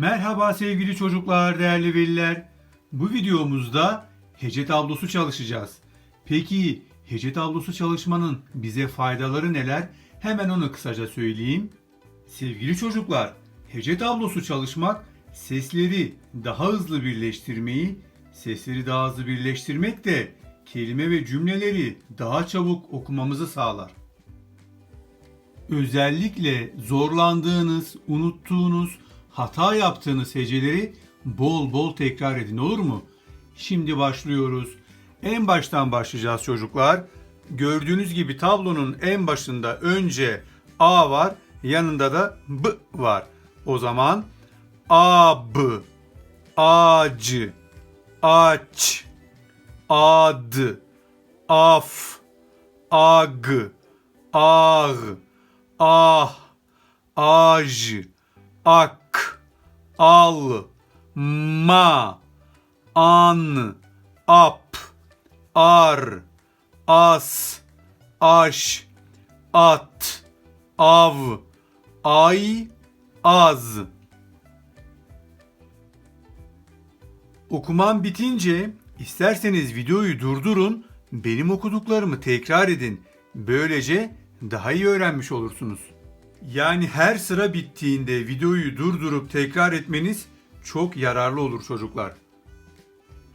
Merhaba sevgili çocuklar, değerli veliler. Bu videomuzda hece tablosu çalışacağız. Peki hece tablosu çalışmanın bize faydaları neler? Hemen onu kısaca söyleyeyim. Sevgili çocuklar, hece tablosu çalışmak sesleri daha hızlı birleştirmeyi, sesleri daha hızlı birleştirmek de kelime ve cümleleri daha çabuk okumamızı sağlar. Özellikle zorlandığınız, unuttuğunuz, hata yaptığınız heceleri bol bol tekrar edin olur mu? Şimdi başlıyoruz. En baştan başlayacağız çocuklar. Gördüğünüz gibi tablonun en başında önce A var, yanında da B var. O zaman A B Acı Aç Ad Af Ag Ağ Ah Aj Ak Al Ma An. Ap. Ar. As. Aş. At. Av. Ay. Az. Okuman bitince isterseniz videoyu durdurun, benim okuduklarımı tekrar edin. Böylece daha iyi öğrenmiş olursunuz. Yani her sıra bittiğinde videoyu durdurup tekrar etmeniz çok yararlı olur çocuklar.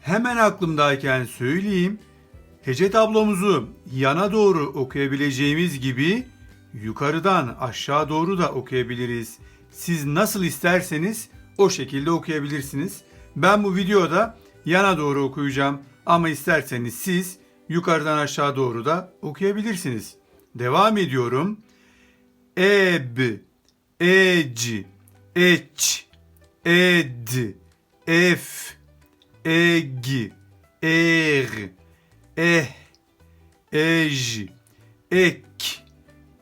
Hemen aklımdayken söyleyeyim. Hece tablomuzu yana doğru okuyabileceğimiz gibi yukarıdan aşağı doğru da okuyabiliriz. Siz nasıl isterseniz o şekilde okuyabilirsiniz. Ben bu videoda yana doğru okuyacağım ama isterseniz siz yukarıdan aşağı doğru da okuyabilirsiniz. Devam ediyorum. Eb, ec, eç, ed, ef, eg, er, eh, ej, ek,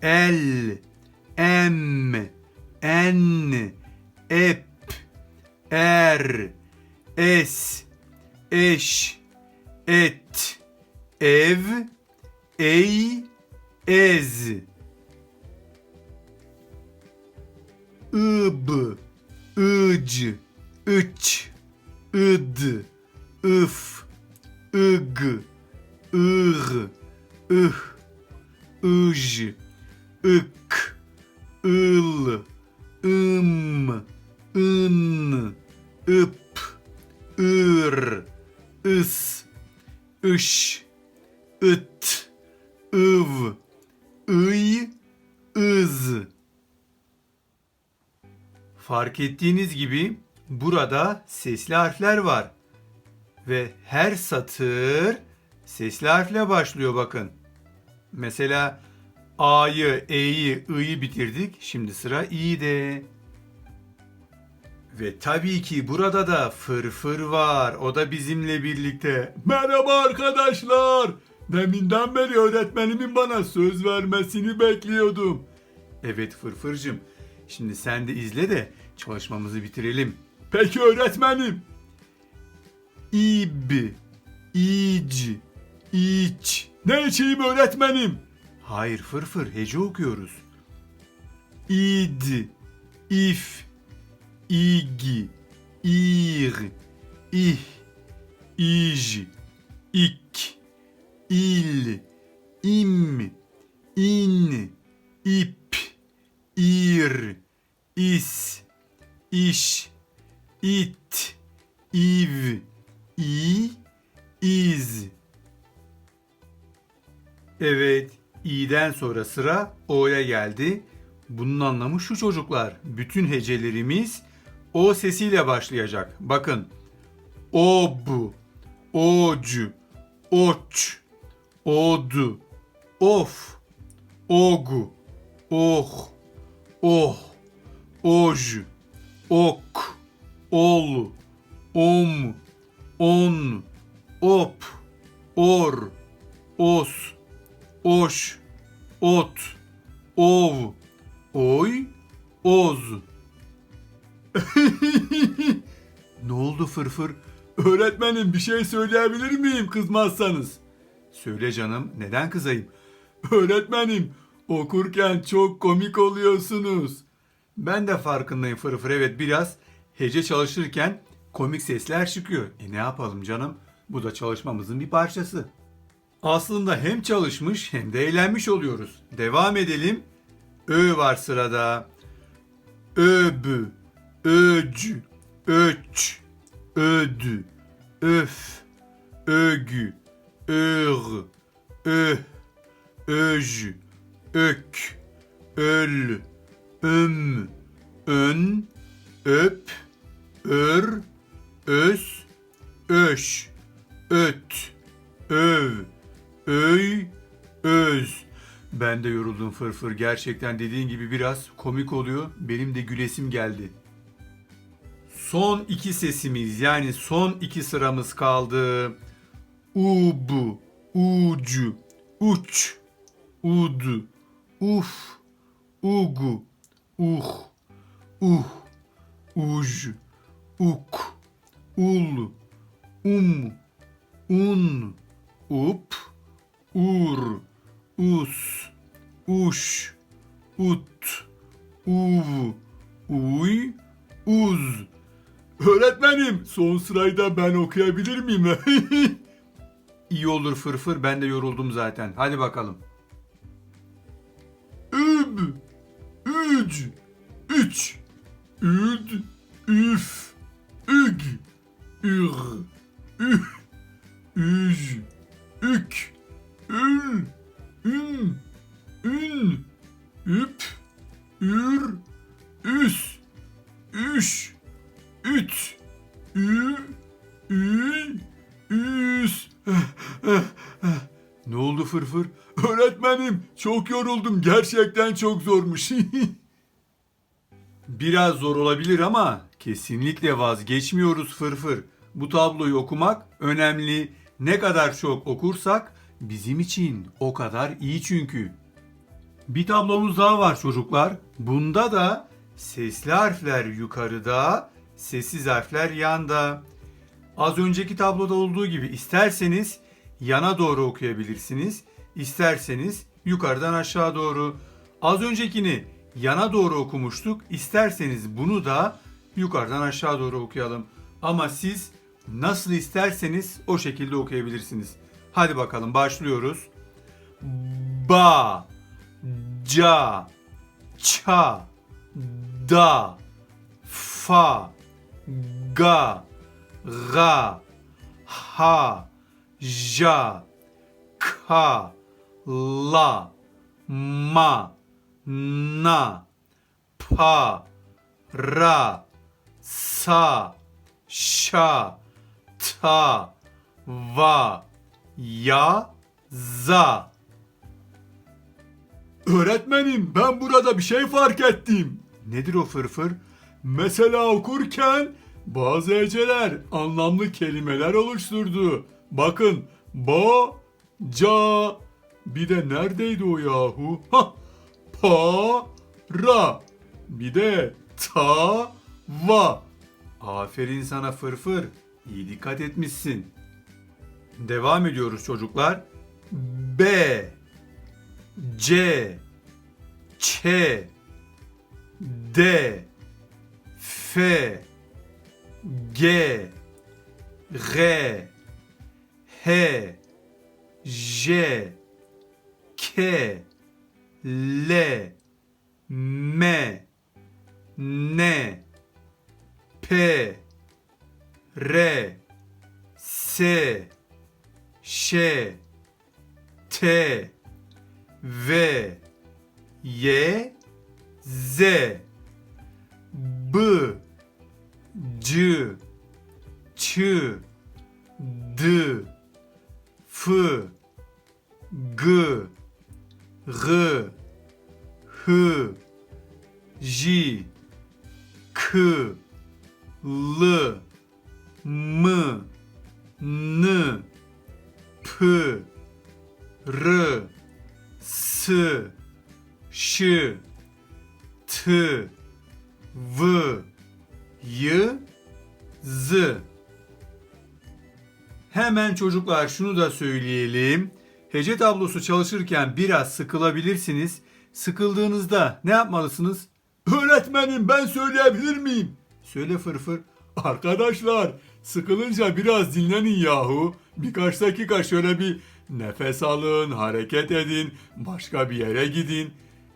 el, em, en, ep, er, es, eş, et, ev, ey, ez. Ib, ıc, ıç, ıd, ıf, ıg, ığ, ıh, ıj, ık, ıl, ım, ın, ıp, ır, ıs, ış, ıt, ıv, ıy, ız. Fark ettiğiniz gibi burada sesli harfler var. Ve her satır sesli harfle başlıyor bakın. Mesela A'yı, E'yi, I'yi bitirdik. Şimdi sıra İ'de. Ve tabii ki burada da fırfır var. O da bizimle birlikte. Merhaba arkadaşlar. Deminden beri öğretmenimin bana söz vermesini bekliyordum. Evet fırfırcım. Şimdi sen de izle de çalışmamızı bitirelim. Peki öğretmenim. İb, ic, iç. Ne içeyim öğretmenim? Hayır fırfır hece okuyoruz. İd, if, ig, ir, ih, ij, ik, il, im, in, ip, ir, is, iş, it, iv, i, iz. Evet, i'den sonra sıra o'ya geldi. Bunun anlamı şu çocuklar. Bütün hecelerimiz o sesiyle başlayacak. Bakın. Ob, ocu, oç, odu, of, ogu, oh, oh, oj, ok, ol, om, on, op, or, os, oş, ot, ov, oy, oz. ne oldu fırfır? Öğretmenim bir şey söyleyebilir miyim kızmazsanız? Söyle canım neden kızayım? Öğretmenim okurken çok komik oluyorsunuz. Ben de farkındayım fırfır evet biraz hece çalışırken komik sesler çıkıyor. E ne yapalım canım? Bu da çalışmamızın bir parçası. Aslında hem çalışmış hem de eğlenmiş oluyoruz. Devam edelim. Ö var sırada. Öbü, öcü, öç, ödü, öf, ögü, ög, öh, öj, ök, öl, öm, ön, öp, ör, öz, öş, öt, öv, öy, öz. Ben de yoruldum fırfır. Gerçekten dediğin gibi biraz komik oluyor. Benim de gülesim geldi. Son iki sesimiz yani son iki sıramız kaldı. Ubu, ucu, uç, udu, uf, ugu, uh, uh, uj, uk, ul, um, un, up, ur, us, uş, ut, uv, uy, uz. Öğretmenim son sırayı da ben okuyabilir miyim? İyi olur fırfır ben de yoruldum zaten. Hadi bakalım. Üc, üç, üd, üf, üg, üg, üh, üj, ük, ül, ün, ün, üp, ür, üs, üş, üt, ü, ül, üs. ne oldu fırfır? Öğretmenim çok yoruldum. Gerçekten çok zormuş. Biraz zor olabilir ama kesinlikle vazgeçmiyoruz fırfır. Bu tabloyu okumak önemli. Ne kadar çok okursak bizim için o kadar iyi çünkü. Bir tablomuz daha var çocuklar. Bunda da sesli harfler yukarıda, sessiz harfler yanda. Az önceki tabloda olduğu gibi isterseniz yana doğru okuyabilirsiniz. İsterseniz yukarıdan aşağı doğru. Az öncekini yana doğru okumuştuk. İsterseniz bunu da yukarıdan aşağı doğru okuyalım. Ama siz nasıl isterseniz o şekilde okuyabilirsiniz. Hadi bakalım başlıyoruz. Ba, ca, ça, da, fa, ga, ga, ha, ja, ka, la, ma, na, pa, ra, sa, şa, ta, va, ya, za. Öğretmenim ben burada bir şey fark ettim. Nedir o fırfır? Mesela okurken bazı heceler anlamlı kelimeler oluşturdu. Bakın ba, ca, bir de neredeydi o yahu? Ha, pa, ra, bir de ta. Aferin sana fırfır. İyi dikkat etmişsin. Devam ediyoruz çocuklar. B. C. Ç. D. F. G. R. H. J. K L M N P R S Ş T V Y Z B C Ç D F G R H J K L M N P R S Ş T V Y Z Hemen çocuklar şunu da söyleyelim. Hece tablosu çalışırken biraz sıkılabilirsiniz. Sıkıldığınızda ne yapmalısınız? Öğretmenim ben söyleyebilir miyim? Söyle fırfır. Arkadaşlar sıkılınca biraz dinlenin yahu. Birkaç dakika şöyle bir nefes alın, hareket edin, başka bir yere gidin.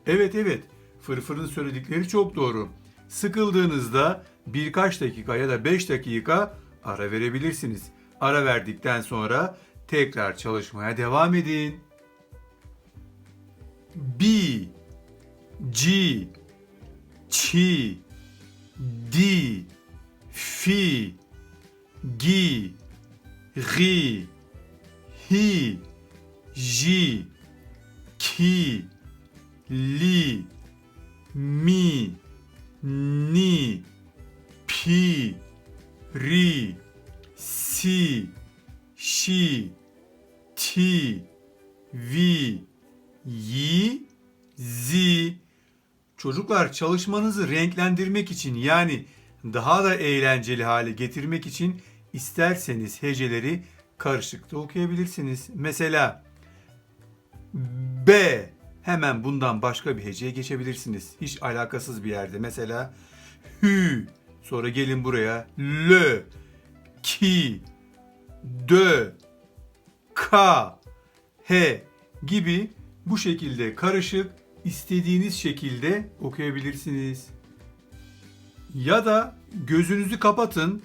Evet evet. Fırfır'ın söyledikleri çok doğru. Sıkıldığınızda birkaç dakika ya da 5 dakika ara verebilirsiniz. Ara verdikten sonra tekrar çalışmaya devam edin. Bi, ci, çi, di, fi, gi, ri, hi, ji, ki, li, mi, ni, pi, ri, si, şi, ti, vi, yi, zi. Çocuklar çalışmanızı renklendirmek için yani daha da eğlenceli hale getirmek için isterseniz heceleri karışıkta okuyabilirsiniz. Mesela B hemen bundan başka bir heceye geçebilirsiniz. Hiç alakasız bir yerde. Mesela hü sonra gelin buraya l ki dö ka he gibi bu şekilde karışık istediğiniz şekilde okuyabilirsiniz. Ya da gözünüzü kapatın,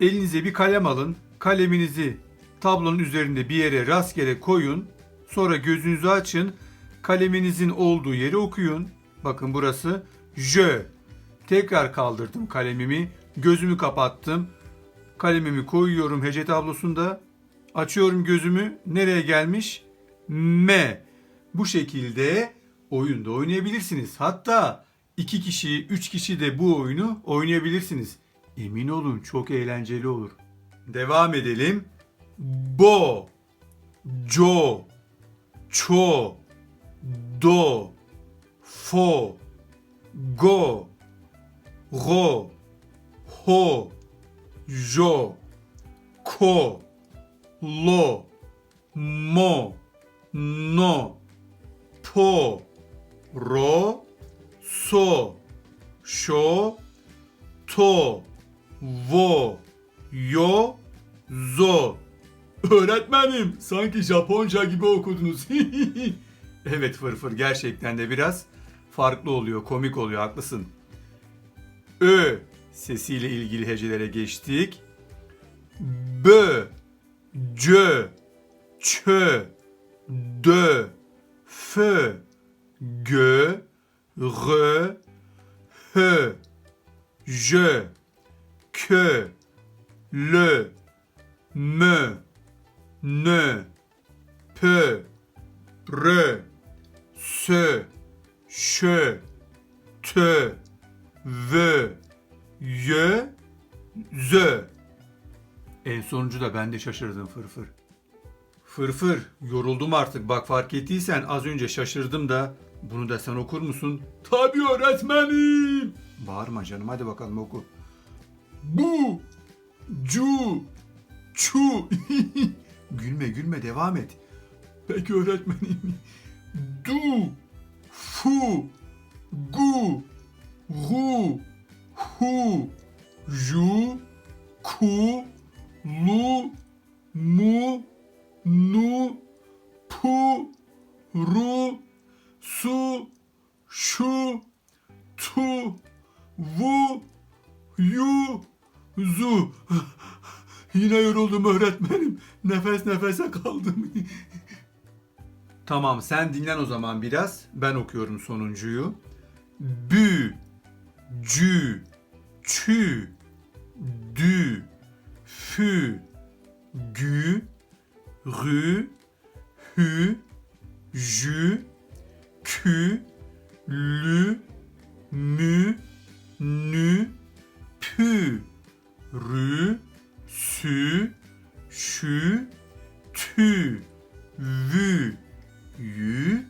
elinize bir kalem alın, kaleminizi tablonun üzerinde bir yere rastgele koyun, sonra gözünüzü açın, kaleminizin olduğu yeri okuyun. Bakın burası je. Tekrar kaldırdım kalemimi, gözümü kapattım, kalemimi koyuyorum hece tablosunda, açıyorum gözümü, nereye gelmiş? M. Bu şekilde oyunda oynayabilirsiniz. Hatta iki kişi, üç kişi de bu oyunu oynayabilirsiniz. Emin olun çok eğlenceli olur. Devam edelim. Bo, co, ço, do, fo, go, ro, ho, jo, ko, lo, mo, no, po, ro, so, şo, to, vo, yo, zo. Öğretmenim sanki Japonca gibi okudunuz. Evet fırfır gerçekten de biraz farklı oluyor, komik oluyor, haklısın. Ö sesiyle ilgili hecelere geçtik. Bö, cö, çö, dö, fö, gö, rö, hö, jö, kö, lö, mö, nö, pö, rö, sö, şö, tö, vö, yö, zö. En sonuncu da ben de şaşırdım fırfır. Fırfır, yoruldum artık. Bak fark ettiysen az önce şaşırdım da bunu da sen okur musun? Tabii öğretmenim. Bağırma canım hadi bakalım oku. Bu, cu, çu. Gülme gülme devam et. Peki öğretmenim. Du, fu, gu, ru, hu, ju, ku, lu, mu, nu, pu, ru, su, şu, tu, vu, yu, zu. Yine yoruldum öğretmenim. Nefes nefese kaldım. Tamam sen dinlen o zaman biraz. Ben okuyorum sonuncuyu. Bü, cü, çü, dü, fü, gü, rü, hü, jü, kü, lü, mü, nü, pü, rü, sü, şü, tü, vü, yü,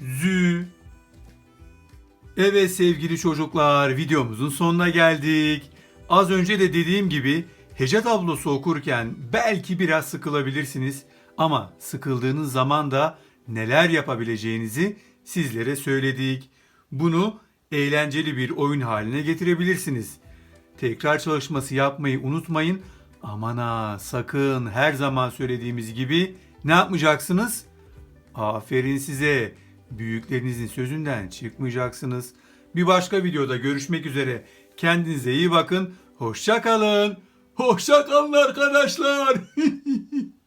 zü. Evet sevgili çocuklar videomuzun sonuna geldik. Az önce de dediğim gibi hece tablosu okurken belki biraz sıkılabilirsiniz ama sıkıldığınız zaman da neler yapabileceğinizi sizlere söyledik. Bunu eğlenceli bir oyun haline getirebilirsiniz. tekrar çalışması yapmayı unutmayın. Aman ha sakın her zaman söylediğimiz gibi ne yapmayacaksınız? Aferin size. Büyüklerinizin sözünden çıkmayacaksınız. Bir başka videoda görüşmek üzere. Kendinize iyi bakın. Hoşça kalın. Hoşça kalın arkadaşlar.